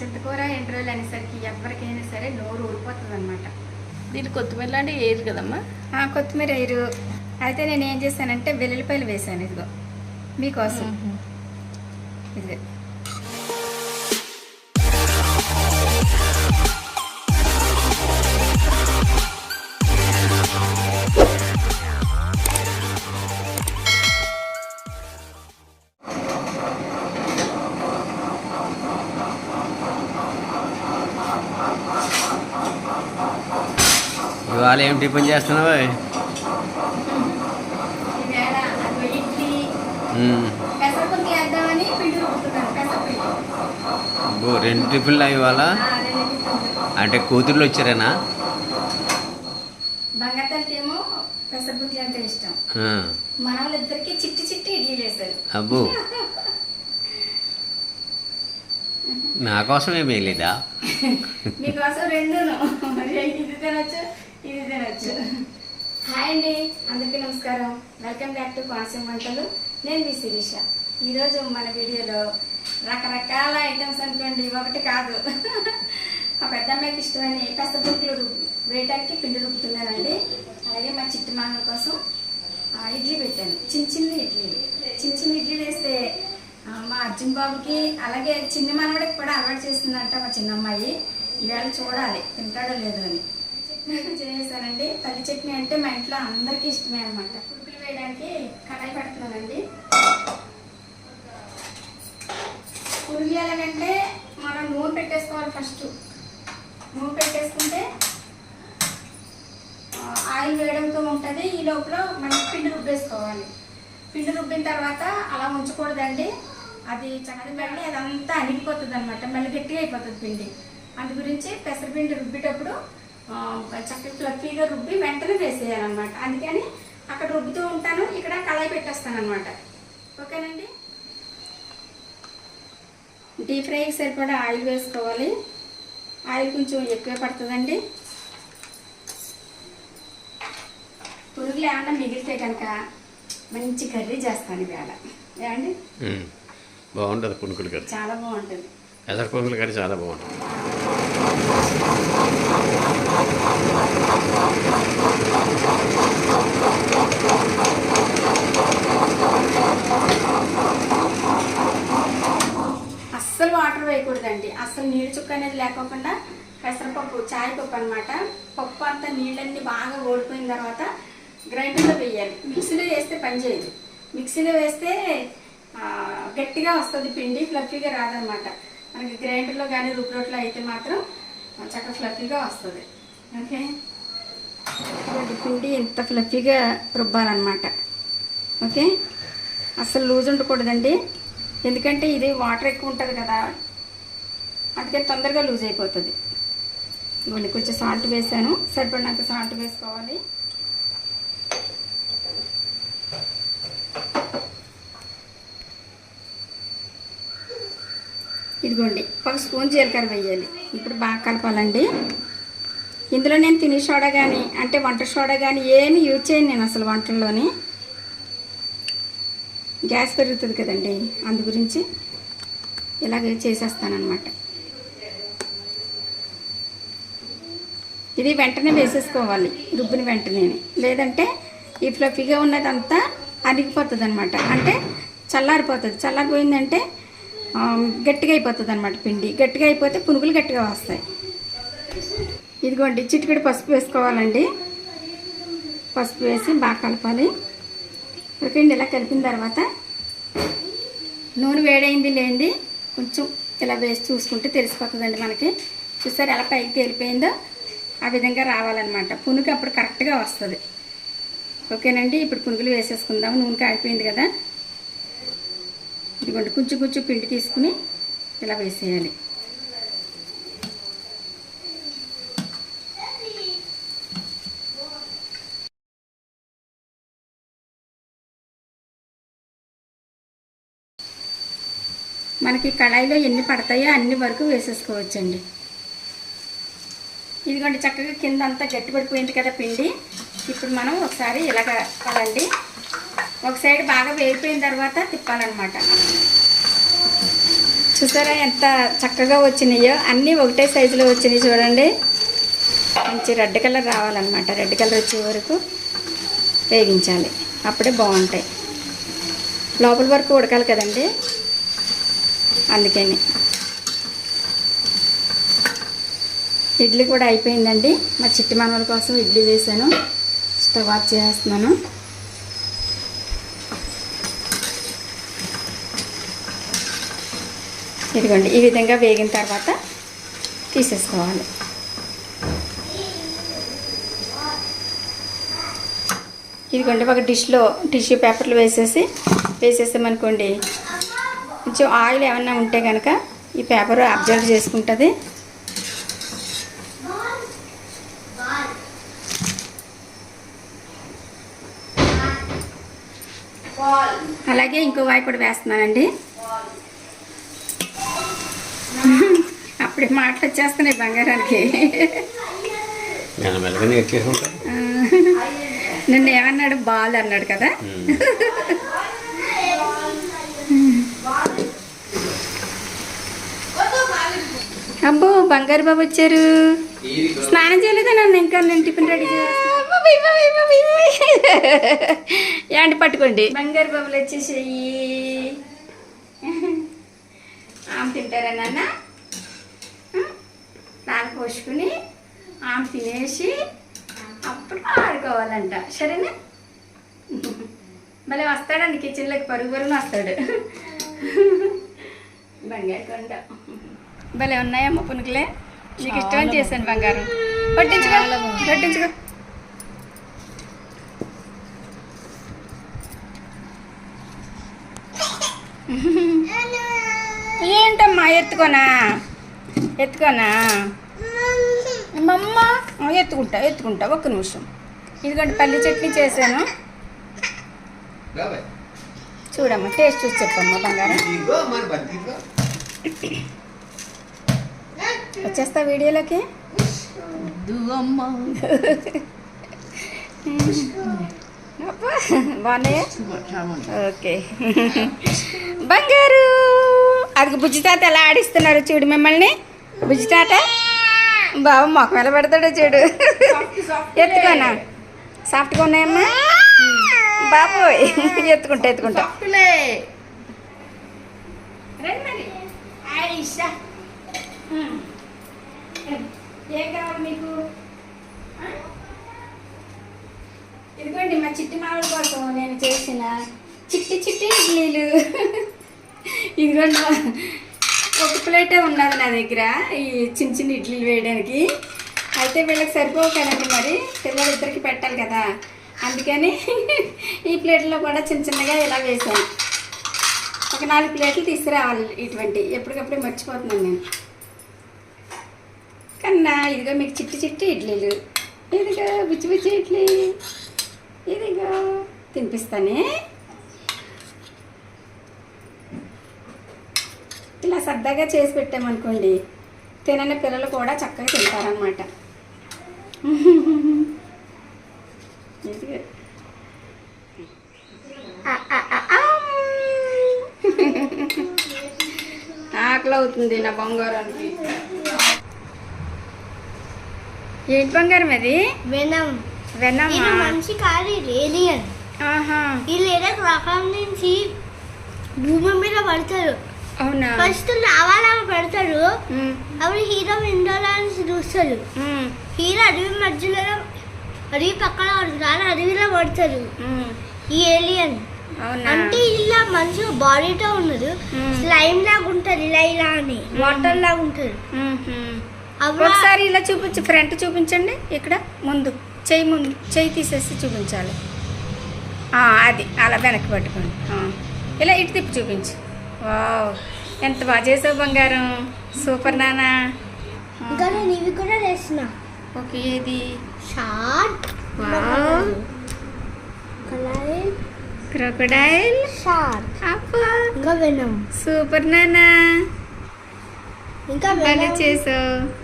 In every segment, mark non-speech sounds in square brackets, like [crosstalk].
చింతకూర ఎండు రోజులు అనేసరికి ఎవరికైనా సరే నోరు ఊడిపోతుంది అనమాట దీనికి కొత్తిమీర లాంటివి వేయరు కదమ్మా? కొత్తిమీర వేయరు. అయితే నేను ఏం చేశానంటే వెల్లుల్లిపాయలు వేసాను ఇదిగో. మీకోసం. ఇది ఇవాళ ఏం టిఫిన్ చేస్తున్నావు అబ్బో రెండు టిఫిన్లు ఇవాళ. అంటే కూతుర్లు వచ్చారేనా? బంగాళాకి ఏమో పెసరపప్పు అంటే ఇష్టం. ఆ. మన వాళ్ళిద్దరికి చిట్టి చిట్టి ఇడ్లీలు వేశారు అబ్బో. [laughs] నా కోసం ఏమీ లేదా [laughs] మీకోసం రెండును. ఇది తినొచ్చు. ఇది తినచ్చు హాయ్ అండి అందరికీ నమస్కారం. వెల్కమ్ బ్యాక్ టు కోనసీమ వంటలు. నేను మీ శిరీష. ఈరోజు మన వీడియోలో రకరకాల ఐటమ్స్ అనుకోండి ఒకటి కాదు. మా పెద్దమ్మాయికి ఇష్టమని పెసరపప్పులు రుబ్బు- వేయటానికి పిండి రుబ్బుతున్నానండి. అలాగే మా చిట్టి మామల కోసం ఇడ్లీ పెట్టాను. చిన్న చిన్న ఇడ్లీలు. చిన్న చిన్న ఇడ్లీలు వేస్తే మా అర్జున్ బాబుకి అలాగే చిన్న మనవడికి కూడా అలవాటు చేస్తుందంట మా చిన్న అమ్మాయి ఈవేళ చూడాలి తింటాడో లేదో అని. చట్నీ చేసానండి పల్లి చట్నీ అంటే మా ఇంట్లో అందరికీ ఇష్టమే అనమాట కుడుకులు వేయడానికి కడాయి పెడుతున్నానండి. కుడుకులు మనం నూనె పెట్టేసుకోవాలి ఫస్ట్. నూనె పెట్టేసుకుంటే ఆయిల్ వేయడంతో ఉంటుంది. ఈ లోపల మనం పిండి రుబ్బేసుకోవాలి. పిండి రుబ్బిన తర్వాత అలా ఉంచకూడదండి. అది చక్కగా మళ్ళీ అదంతా అణిగిపోతుంది అనమాట మళ్ళీ గట్టిగా అయిపోతుంది పిండి. అందు గురించి పెసరపిండి రుబ్బేటప్పుడు చక్కగా ఫ్లఫీగా రుబ్బి వెంటనే వేసేయాలన్నమాట. అందుకని అక్కడ రుబ్బుతూ ఉంటాను ఇక్కడ కళాయి పెట్టేస్తాను అనమాట ఓకేనండి డీప్ ఫ్రైకి సరిపడా ఆయిల్ వేసుకోవాలి. ఆయిల్ కొంచెం ఎక్కువ పడుతుందండి. పురుగులు ఏమన్నా మిగిలితే కనుక మంచి కర్రీ చేస్తాను ఇవాళ. ఏమండి. బాగుంటుంది పునుకులు కర్రీ. చాలా బాగుంటుంది. ఎదర పునుకులు కర్రీ చాలా బాగుంటుంది. అస్సలు వాటర్ వేయకూడదండి. అస్సలు నీళ్ళు చుక్క అనేది లేకోకుండా పెసరపప్పు చాయ్ పప్పు అనమాట పప్పు అంతా నీళ్ళన్నీ బాగా ఓడిపోయిన తర్వాత గ్రైండర్లో వేయాలి. మిక్సీలో వేస్తే పని చేయదు. మిక్సీలో వేస్తే గట్టిగా వస్తుంది పిండి ఫ్లఫీగా రాదనమాట మనకి గ్రైండర్లో కానీ రుబ్బురోట్లో అయితే మాత్రం చక్కగా ఫ్లఫీగా వస్తుంది. ఓకే? పిండి ఇంత ఫ్లఫీగా రుబ్బాలన్నమాట. ఓకే? అస్సలు లూజ్ ఉండకూడదండి. ఎందుకంటే ఇది వాటర్ ఎక్కువ ఉంటుంది కదా అందుకని తొందరగా లూజ్ అయిపోతుంది. ఇవ్వండి కొంచెం సాల్ట్ వేసాను. సరిపడినంత సాల్ట్ వేసుకోవాలి. ఇదిగోండి ఒక స్పూన్ జీలకర్ర వేయాలి. ఇప్పుడు బాగా కలపాలండి. ఇందులో నేను తినే సోడా కానీ అంటే వంట సోడా కానీ ఏమి యూజ్ చేయను నేను అసలు వంటల్లోని. గ్యాస్ పెరుగుతుంది కదండి. అందు గురించి ఇలాగే చేసేస్తానమాట ఇది వెంటనే వేసేసుకోవాలి. రుబ్బుని వెంటనే. లేదంటే ఈ ఫ్లఫీగా ఉన్నదంతా అరిగిపోతుంది అనమాట అంటే చల్లారిపోతుంది. చల్లారిపోయిందంటే గట్టిగా అయిపోతుంది అనమాట పిండి. గట్టిగా అయిపోతే పునుగులు గట్టిగా వస్తాయి. ఇదిగోండి చిటికెడు పసుపు వేసుకోవాలండి. పసుపు వేసి బాగా కలపాలి. ఓకే అండి ఇలా కలిపిన తర్వాత నూనె వేడైంది లేండి. కొంచెం ఇలా వేసి చూసుకుంటే తెలిసిపోతుందండి మనకి. చూసారు ఎలా పైకి తేలిపోయిందో? ఆ విధంగా రావాలన్నమాట. పునుగు అప్పుడు కరెక్ట్గా వస్తుంది. ఓకేనండి? ఇప్పుడు పునుగులు వేసేసుకుందాం. నూనె కాగిపోయింది కదా. ఇదిగోండి కొంచెం కొంచెం పిండి తీసుకుని ఇలా వేసేయాలి. మనకి కళాయిలో ఎన్ని పడతాయో అన్ని వరకు వేసేసుకోవచ్చండి. ఇదిగోండి చక్కగా కింద అంతా గట్టిపడిపోయింది కదా పిండి. ఇప్పుడు మనం ఒకసారి ఇలాగ తిప్పాలండి ఒక సైడ్ బాగా వేగిపోయిన తర్వాత తిప్పాలన్నమాట. చూసారా ఎంత చక్కగా వచ్చినాయో? అన్నీ ఒకటే సైజులో వచ్చినాయి చూడండి. మంచి రెడ్ కలర్ రావాలన్నమాట. రెడ్ కలర్ వచ్చే వరకు వేగించాలి. అప్పుడే బాగుంటాయి. లోపల వరకు ఉడకాలి కదండి. అందుకని. ఇడ్లీ కూడా అయిపోయిందండి. మా చిట్టి మనవల కోసం ఇడ్లీ వేసాను స్టవ్ ఆఫ్ చేస్తున్నాను. ఇదిగోండి ఈ విధంగా వేగిన తర్వాత తీసేసుకోవాలి. ఇదిగోండి ఒక డిష్లో టిష్యూ పేపర్లు వేసేసి వేసేసామనుకోండి కొంచెం ఆయిల్ ఏమన్నా ఉంటే కనుక ఈ పేపర్ అబ్జర్వ్ చేసుకుంటుంది. అలాగే ఇంకో వాయి కూడా వేస్తున్నానండి. అప్పుడే మాటలు వచ్చేస్తున్నాయి బంగారానికి. నిన్న ఏమన్నాడు? బాల్ అన్నాడు కదా. అబ్బో బంగారు బాబు వచ్చారు. స్నానం చేయలేదా నన్ను? ఇంకా నేను టిఫిన్ రెడీ [laughs] యాంటి పట్టుకోండి. బంగారు బాబులు వచ్చేసేయి. ఆమె తింటారా నాన్న? నాన్న పోసుకుని ఆమె తినేసి అప్పుడు ఆడుకోవాలంట. సరేనా? మళ్ళీ వస్తాడండి కిచెన్లోకి పరుగు పరుగున వస్తాడు. బంగారు కొండ. భలే ఉన్నాయమ్మ పునుకులే నీకు ఇష్టం చేశాను బంగారం. పట్టించుకో పట్టించుకో. ఏంటమ్మా ఎత్తుకోనా? ఎత్తుకోనా? మమ్మ ఎత్తుకుంటా ఎత్తుకుంటా ఒక్క నిమిషం. ఇదిగోండి పల్లి చట్నీ చేశాను. చూడమ్మా టేస్ట్ చూసి చెప్పమ్మా బంగారం. వచ్చేస్తా వీడియోలోకి. బాగున్నాయా? ఓకే. బంగారు! అది బుజ్జి తాత ఎలా ఆడిస్తున్నారు చూడు మిమ్మల్ని. బుజ్జి తాత? బాబు మొఖం ఎలా పెడతాడో చూడు. ఎత్తుకోనా? సాఫ్ట్గా ఉన్నాయమ్మా? బాబు ఎత్తుకుంటా ఎత్తుకుంటా. రండి. ఏం కావాలి మీకు? ఇదిగోండి మా చిట్టి మామిడి కోసం నేను చేసిన చిట్టి చిట్టి ఇడ్లీలు. ఇదిగోండి ఒక ప్లేటే ఉన్నది నా దగ్గర ఈ చిన్న చిన్న ఇడ్లీలు వేయడానికి. అయితే వీళ్ళకి సరిపోవు కదండి మరి పిల్లలిద్దరికి పెట్టాలి కదా. అందుకని ఈ ప్లేట్లో కూడా చిన్న చిన్నగా ఇలా వేసాను ఒక నాలుగు ప్లేట్లు తీసుకురావాలి ఇటువంటి. ఎప్పటికప్పుడు మర్చిపోతున్నాను నేను. కన్నా ఇదిగో మీకు చిట్టి చిట్టి ఇడ్లీలు. ఇదిగో బుచ్చి బుచ్చి ఇడ్లీ. ఇదిగో తినిపిస్తానే. ఇలా సరదాగా చేసి పెట్టామనుకోండి తినని పిల్లలు కూడా చక్కగా తింటారనమాట ఇదిగో. ఆకలి అవుతుంది నా బంగారానికి. ఏంటి బంగారం అది? వెనం. ఇది మనిషి కాదు ఏలియన్ ఆహా. వీళ్ళు ఏదో రకం నుంచి భూమి మీద పడతారు అవునా? ఫస్ట్ లావాలా పెడతారు అప్పుడు హీరో విండోలో నుంచి చూస్తారు హీరో అడవి మధ్యలో అడవి పక్కన పడతారు అడవిలో పడతారు ఈ ఏలియన్ అంటే ఇలా మంచి బాడీతో ఉన్నది. స్లైమ్ లాగా ఉంటది ఇలా ఇలా అని వాటర్ లాగా ఉంటది. ఒకసారి ఇలా చూపించి ఫ్రంట్ చూపించండి ఇక్కడ ముందు. చెయ్యి ముందు చెయ్యి తీసేసి చూపించాలి. అది అలా వెనక్కి పట్టుకోండి. ఇలా ఇటు తిప్పి చూపించు. వావ్ ఎంత బాగా చేసావు బంగారం. సూపర్ నానా. ఇంకా నేను ఇవి కూడా చేసిన ఓకే కలర్. క్రొకడైల్. అబ్బా. ఇంకా సూపర్ నానా. ఇంకా బాగా చేసావు.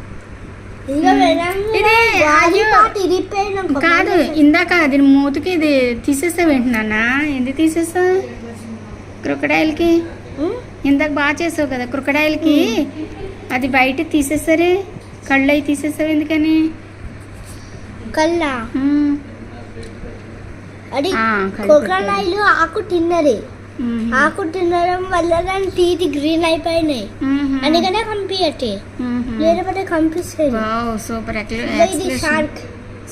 కాదు ఇందాక అది మూతికి ఇది తీసేసావు ఏంటి నాన్న. ఎందుకు తీసేసావు క్రొకడైల్కి. ఉమ్, ఇందాక బాగా చేసావు కదా క్రొకడాయిల్కి అది బయట తీసేసరే కళ్ళు? అవి తీసేసావు ఎందుకని కళ్ళు ఆకు తిన్నది. ఆకు తినడం వల్ల దాని టీత్ గ్రీన్ అయిపోయినాయి. అందుకనే మ్మ్. లేకపోతే కంపిస్తుంది సూపర్ ఇది షార్క్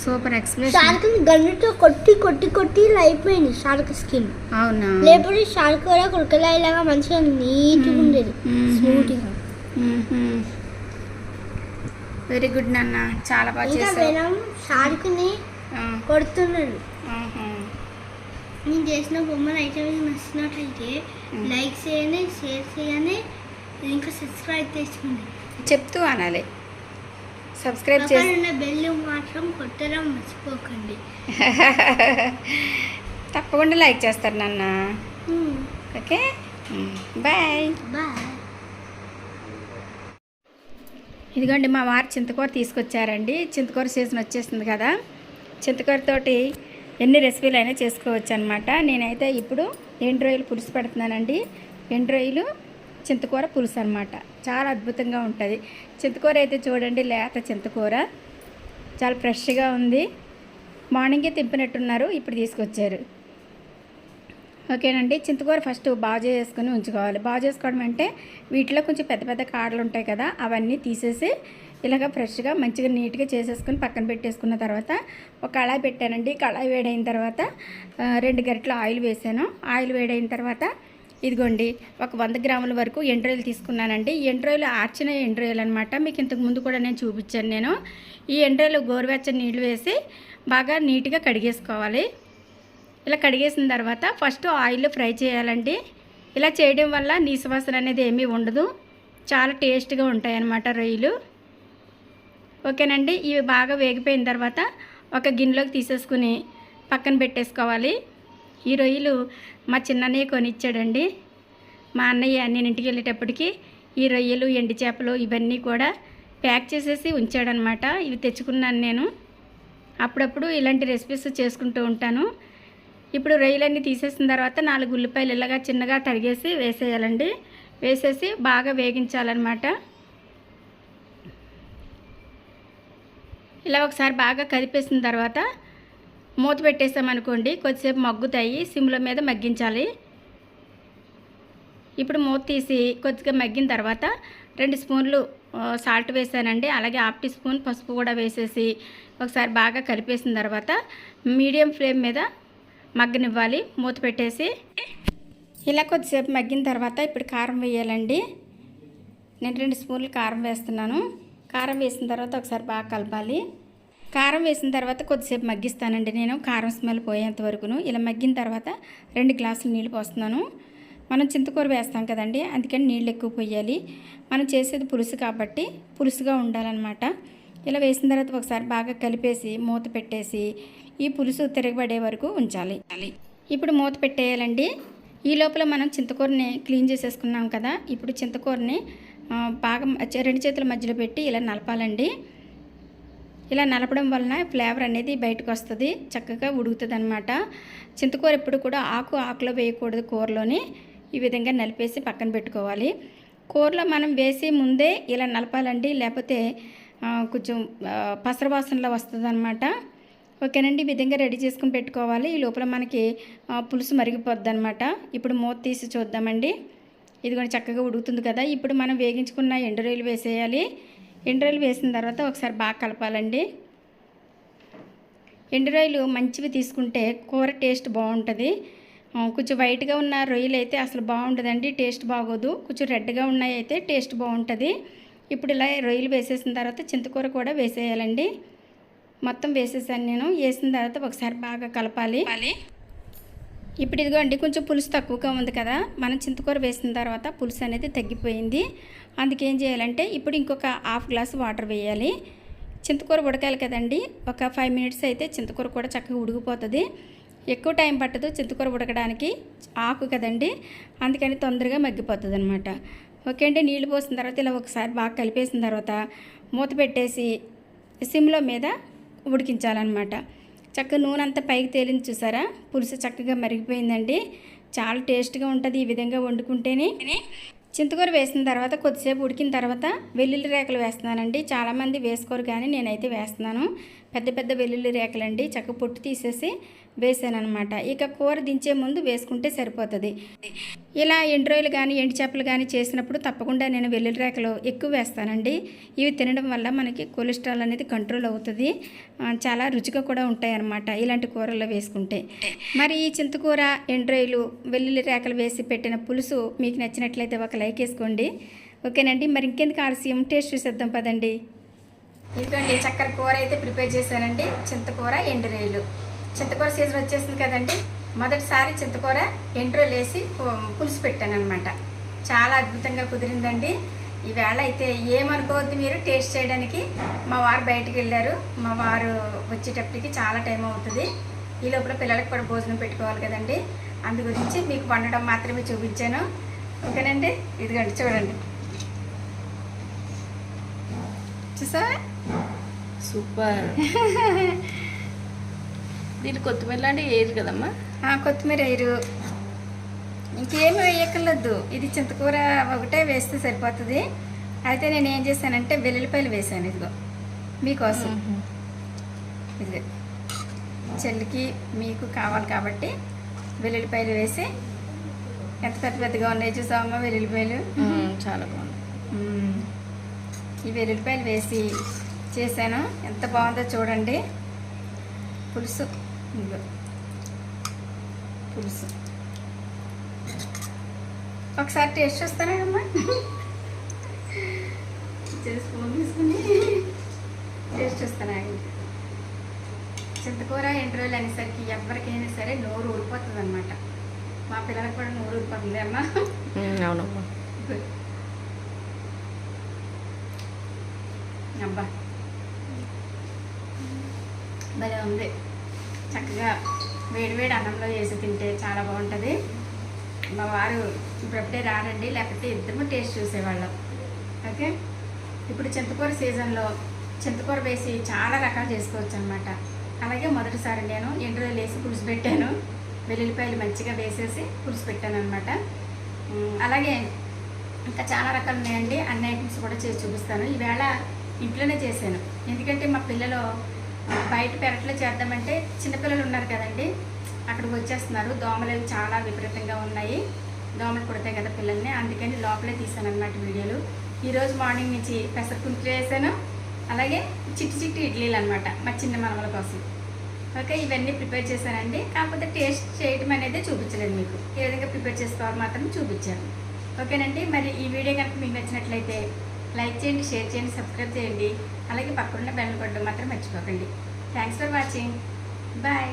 సూపర్ ఎక్స్ప్రెషన్ షార్క్ గన్నుతో కొట్టి కొట్టి కొట్టి ఇలా అయిపోయింది షార్క్ స్కిన్ అవునా? లేకపోతే షార్క్ కూడా కురకలాయి లాగా మంచిగా నీట్గా ఉండేది. స్మూత్గా వెరీ గుడ్ నాన్న. చాలా బాగా కొడుతున్నాడు. నేను చేసిన బొమ్మలు అయితే మీకు నచ్చినట్లయితే లైక్ చేయండి షేర్ చేయండి ఇంకా సబ్స్క్రైబ్ చేసుకోండి. చెప్తూ అనాలి. సబ్స్క్రైబ్ పక్కన చేసి ఉన్న బెల్ మాత్రం కొట్టడం మర్చిపోకండి. [laughs] తప్పకుండా లైక్ చేస్తారు నాన్న. ఓకే? బాయ్. బాయ్. ఇదిగోండి మా వారు చింతకూర తీసుకొచ్చారండి. చింతకూర సీజన్ వచ్చేస్తుంది కదా. చింతకూరతోటి ఎన్ని రెసిపీలు అయినా చేసుకోవచ్చు అనమాట నేనైతే ఇప్పుడు ఎండు రొయ్యలు పులుసు పెడుతున్నానండి. ఎండు రొయ్యలు చింతకూర పులుసు అనమాట చాలా అద్భుతంగా ఉంటుంది. చింతకూర అయితే చూడండి లేత చింతకూర. చాలా ఫ్రెష్గా ఉంది. మార్నింగే తిప్పినట్టున్నారు ఇప్పుడు తీసుకొచ్చారు. ఓకేనండి చింతకూర ఫస్ట్ బాగు చేసుకుని ఉంచుకోవాలి. బాగు చేసుకోవడం అంటే వీటిలో కొంచెం పెద్ద పెద్ద కాడలు ఉంటాయి కదా అవన్నీ తీసేసి ఇలాగ ఫ్రెష్గా మంచిగా నీట్గా చేసేసుకుని పక్కన పెట్టేసుకున్న తర్వాత ఒక కళాయి పెట్టానండి. కళాయి వేడైన తర్వాత రెండు గరిటలు ఆయిల్ వేసాను. ఆయిల్ వేడైన తర్వాత ఇదిగోండి ఒక వంద గ్రాముల వరకు ఎండ్రాయిలు తీసుకున్నానండి. ఎండ్రాయిలు ఆర్చిన ఎండ్రాయిలు అనమాట మీకు ఇంతకు ముందు కూడా నేను చూపించాను నేను. ఈ ఎండ్రాయిలు గోరువెచ్చని నీళ్ళు వేసి బాగా నీట్గా కడిగేసుకోవాలి. ఇలా కడిగేసిన తర్వాత ఫస్ట్ ఆయిల్లో ఫ్రై చేయాలండి. ఇలా చేయడం వల్ల నీసువాసన అనేది ఏమీ ఉండదు. చాలా టేస్ట్గా ఉంటాయి అన్నమాట రొయ్యలు. ఓకేనండి. ఇవి బాగా వేగిపోయిన తర్వాత ఒక గిన్నెలోకి తీసేసుకుని పక్కన పెట్టేసుకోవాలి. ఈ రొయ్యలు మా చిన్నన్నయ్య కొనిచ్చాడండి. మా అన్నయ్య నేను ఇంటికి వెళ్ళేటప్పటికి ఈ రొయ్యలు ఎండి చేపలు ఇవన్నీ కూడా ప్యాక్ చేసేసి ఉంచాడనమాట. ఇవి తెచ్చుకున్నాను నేను. అప్పుడప్పుడు ఇలాంటి రెసిపీస్ చేసుకుంటూ ఉంటాను. ఇప్పుడు రొయ్యలన్నీ తీసేసిన తర్వాత నాలుగు ఉల్లిపాయలు ఇలాగా చిన్నగా తరిగేసి వేసేయాలండి. వేసేసి బాగా వేగించాలన్నమాట. ఇలా ఒకసారి బాగా కదిపేసిన తర్వాత మూత పెట్టేసామనుకోండి కొద్దిసేపు మగ్గుతాయి సిమ్ల మీద మగ్గించాలి. ఇప్పుడు మూత తీసి కొద్దిగా మగ్గిన తర్వాత రెండు స్పూన్లు సాల్ట్ వేసానండి. అలాగే హాఫ్ టీ స్పూన్ పసుపు కూడా వేసేసి ఒకసారి బాగా కలిపేసిన తర్వాత మీడియం ఫ్లేమ్ మీద మగ్గనివ్వాలి మూత పెట్టేసి. ఇలా కొద్దిసేపు మగ్గిన తర్వాత ఇప్పుడు కారం వేయాలండి. నేను రెండు స్పూన్లు కారం వేస్తున్నాను. కారం వేసిన తర్వాత ఒకసారి బాగా కలపాలి. కారం వేసిన తర్వాత కొద్దిసేపు మగ్గిస్తానండి నేను. కారం స్మెల్ పోయేంత వరకును. ఇలా మగ్గిన తర్వాత రెండు గ్లాసులు నీళ్ళు పోస్తున్నాను. మనం చింతకూర వేస్తాం కదండి అందుకని నీళ్ళు ఎక్కువ పోయాలి. మనం చేసేది పులుసు కాబట్టి పులుసుగా ఉండాలన్నమాట. ఇలా వేసిన తర్వాత ఒకసారి బాగా కలిపేసి మూత పెట్టేసి ఈ పులుసు తిరగబడే వరకు ఉంచాలి. ఇప్పుడు మూత పెట్టేయాలండి. ఈ లోపల మనం చింతకూరని క్లీన్ చేసేసుకున్నాం కదా ఇప్పుడు చింతకూరని పాకం రెండు చేతుల మధ్యలో పెట్టి ఇలా నలపాలండి. ఇలా నలపడం వలన ఫ్లేవర్ అనేది బయటకు వస్తుంది చక్కగా ఉడుకుతుంది అనమాట చింతకూర ఎప్పుడు కూడా ఆకు ఆకులో వేయకూడదు కూరలోని ఈ విధంగా నలిపేసి పక్కన పెట్టుకోవాలి. కూరలో మనం వేసి ముందే ఇలా నలపాలండి లేకపోతే కొంచెం పసరవాసనలో పసర వస్తుంది అనమాట ఓకేనండి ఈ విధంగా రెడీ చేసుకుని పెట్టుకోవాలి. ఈ లోపల మనకి పులుసు మరిగిపోద్ది అనమాట ఇప్పుడు మూత తీసి చూద్దామండి. ఇదిగోండి చక్కగా ఉడుకుతుంది కదా. ఇప్పుడు మనం వేగించుకున్న ఎండురొయ్యలు వేసేయాలి. ఎండురొయ్యలు వేసిన తర్వాత ఒకసారి బాగా కలపాలండి. ఎండురొయ్యలు మంచివి తీసుకుంటే కూర టేస్ట్ బాగుంటుంది. కొంచెం వైట్గా ఉన్న రొయ్యలు అయితే అసలు బాగుంటుందండి టేస్ట్ బాగోదు. కొంచెం రెడ్గా ఉన్నాయి అయితే టేస్ట్ బాగుంటుంది. ఇప్పుడు ఇలా రొయ్యలు వేసేసిన తర్వాత చింతకూర కూడా వేసేయాలండి. మొత్తం వేసేసాను నేను. వేసిన తర్వాత ఒకసారి బాగా కలపాలి. ఇప్పుడు ఇదిగోండి కొంచెం పులుసు తక్కువగా ఉంది కదా. మనం చింతకూర వేసిన తర్వాత పులుసు అనేది తగ్గిపోయింది. అందుకేం చేయాలంటే ఇప్పుడు ఇంకొక హాఫ్ గ్లాస్ వాటర్ వేయాలి. చింతకూర ఉడకాలి కదండి. ఒక ఫైవ్ మినిట్స్ అయితే చింతకూర కూడా చక్కగా ఉడికిపోతుంది. ఎక్కువ టైం పట్టదు చింతకూర ఉడకడానికి. ఆకు కదండి. అందుకని తొందరగా మగ్గిపోతుంది అనమాట ఓకే అండి నీళ్ళు పోసిన తర్వాత ఇలా ఒకసారి బాగా కలిపేసిన తర్వాత మూత పెట్టేసి సిమ్లో మీద ఉడికించాలన్నమాట. చక్కగా నూనె అంతా పైకి తేలింది చూసారా? పులుసు చక్కగా మరిగిపోయిందండి. చాలా టేస్ట్గా ఉంటుంది ఈ విధంగా వండుకుంటేనే. చింతకూర వేసిన తర్వాత కొద్దిసేపు ఉడికిన తర్వాత వెల్లుల్లి రేకలు వేస్తున్నానండి. చాలామంది వేసుకోరు కానీ నేనైతే వేస్తున్నాను. పెద్ద పెద్ద వెల్లుల్లి రేకలండి. చక్క పొట్టు తీసేసి అనమాట ఇక కూర దించే ముందు వేసుకుంటే సరిపోతుంది. ఇలా ఎండ్రోయిలు కానీ ఎండు చేపలు కానీ చేసినప్పుడు తప్పకుండా నేను వెల్లుల్లి రేకలు ఎక్కువ వేస్తానండి. ఇవి తినడం వల్ల మనకి కొలెస్ట్రాల్ అనేది కంట్రోల్ అవుతుంది. చాలా రుచిగా కూడా ఉంటాయి అన్నమాట ఇలాంటి కూరల్లో వేసుకుంటే. మరి ఈ చింతకూర ఎండ్రోయిలు వెల్లుల్లి రేకలు వేసి పెట్టిన పులుసు మీకు నచ్చినట్లయితే ఒక లైక్ వేసుకోండి. ఓకేనండి మరి ఇంకెందుకు ఆలస్యం? టేస్ట్ చూసేద్దాం పదండి. ఇదిగోండి చక్కెర కూర అయితే ప్రిపేర్ చేశానండి. చింతకూర ఎండు చింతకూర సీజన్ వచ్చేసింది కదండి. మొదటిసారి చింతకూర ఎండు రొయ్యలు వేసి పులుసు పెట్టాను అనమాట చాలా అద్భుతంగా కుదిరిందండి. ఈవేళ అయితే ఏమనుకోవద్దు మీరు టేస్ట్ చేయడానికి. మా వారు బయటికి వెళ్ళారు. మా వారు వచ్చేటప్పటికి చాలా టైం అవుతుంది. ఈ లోపల పిల్లలకు కూడా భోజనం పెట్టుకోవాలి కదండి. అందు గురించి మీకు వండడం మాత్రమే చూపించాను. ఓకేనండి? ఇదిగోండి చూడండి. చూసా సూపర్. [laughs] దీని కొత్తిమీర లాంటివి వేయరు కదమ్మా? ఆ, కొత్తిమీర వేయరు. ఇంకేమి వేయక్కర్లేదు. ఇది చింతకూర ఒకటే వేస్తే సరిపోతుంది. అయితే నేను ఏం చేశానంటే వెల్లుల్లిపాయలు వేసాను ఇదిగో. మీకోసం. ఇది చెల్లికి మీకు కావాలి కాబట్టి వెల్లుల్లిపాయలు వేసి ఎంత పెద్ద పెద్దగా ఉన్నాయి చూసామమ్మా వెల్లుల్లిపాయలు? చాలా బాగుంది. ఈ వెల్లుల్లిపాయలు వేసి చేశాను. ఎంత బాగుందో చూడండి. పులుసు. ఇదిగో పులుసు ఒకసారి టేస్ట్ చూస్తానమ్మా స్పూన్ తీసుకుని టేస్ట్ చూస్తానండి చింతకూర ఎండు రోజులు అనేసరికి ఎవరికైనా సరే నోరు ఊరిపోతుంది అనమాట మా పిల్లలకు కూడా నోరు ఊరిపోతుంది అమ్మా. మ్మ్, అవునమ్మా. అబ్బా. భలే ఉంది. చక్కగా వేడివేడి అన్నంలో వేసి తింటే చాలా బాగుంటుంది. మా వారు ఇప్పుడప్పుడే రారండి లేకపోతే ఇద్దరు టేస్ట్ చూసేవాళ్ళం. ఓకే? ఇప్పుడు చింతకూర సీజన్లో చింతకూర వేసి చాలా రకాలు చేసుకోవచ్చు అనమాట అలాగే మొదటిసారి నేను ఎండు రోజులు వేసి పులుసు పెట్టాను. వెల్లుల్లిపాయలు మంచిగా వేసేసి పులుసు పెట్టాను అనమాట అలాగే ఇంకా చాలా రకాలు ఉన్నాయండి. అన్ని ఐటమ్స్ కూడా చేసి చూపిస్తాను. ఈవేళ ఇంట్లోనే చేశాను. ఎందుకంటే మా పిల్లలు బయట పెరట్లో చేద్దామంటే చిన్నపిల్లలు ఉన్నారు కదండి అక్కడికి వచ్చేస్తున్నారు. దోమలు చాలా విపరీతంగా ఉన్నాయి. దోమలు కుడతాయి కదా పిల్లల్ని. అందుకని లోపలే తీసాను అనమాట వీడియోలు. ఈరోజు మార్నింగ్ నుంచి పెసర కుంకులు వేసాను అలాగే చిట్టి చిట్టి ఇడ్లీలు అనమాట మా చిన్న మనమల కోసం. ఓకే ఇవన్నీ ప్రిపేర్ చేశానండి. కాకపోతే టేస్ట్ చేయడం అనేది చూపించలేదు మీకు. ఏ విధంగా ప్రిపేర్ చేసుకోవాలి మాత్రం చూపించాను. ఓకేనండి మరి ఈ వీడియో కనుక మీకు నచ్చినట్లయితే లైక్ చేయండి షేర్ చేయండి సబ్స్క్రైబ్ చేయండి. అలాగే పక్కన బెల్ కొట్టడం మాత్రం మర్చిపోకండి. Thanks for watching bye